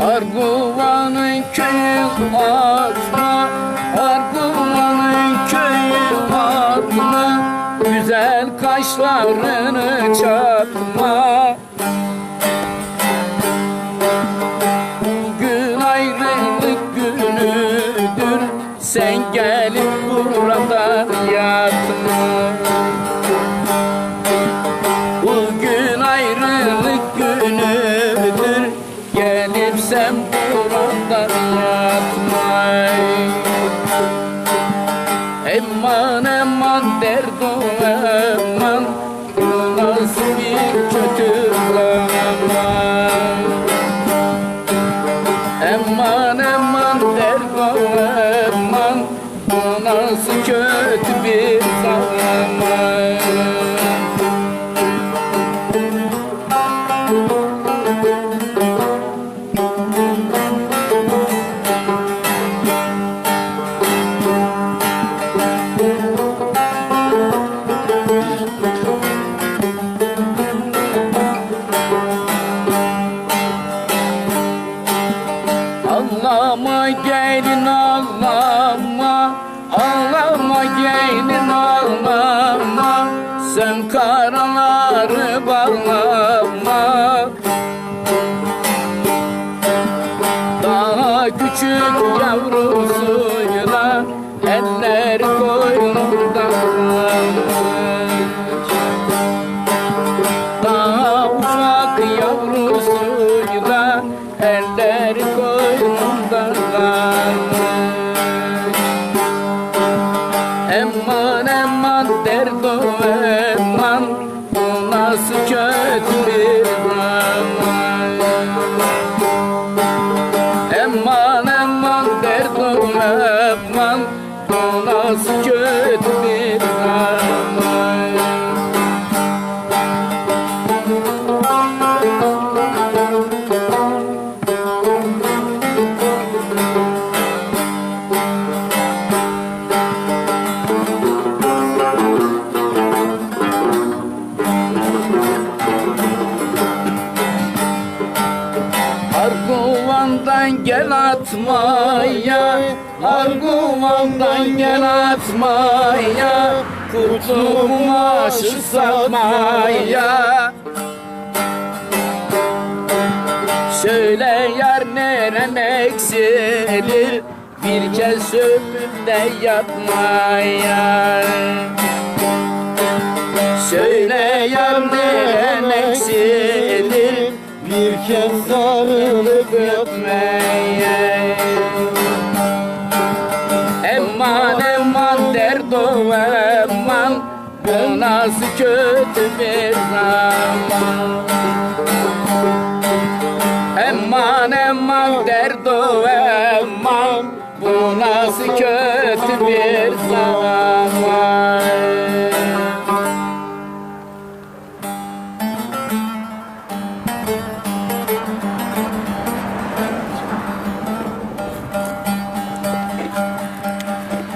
Arguvanın köyü atma Arguvanın köyü atma. Güzel kaşlarını çatma. Burada yatmay Eman eman derdo eman. Bu nasıl bir kötü zaman eman Ağlama gelin ağlama. Ağlama gelin ağlama. Sen karaları bağlama. Daha küçük yavrusuyla Bir zaman Eman eman derdo eman Bu Arguvan'dan gel atmaya Arguvan'dan gel atmaya Kutlu kumaşı satmaya Söyle yar neren eksilir Bir kez öpüp de yatmaya. Söyle yar neren eksilir Bir kez sarılıp öpmeye nasıl kötü bir zaman. Eman eman derdo eman. Bu nasıl kötü bir zaman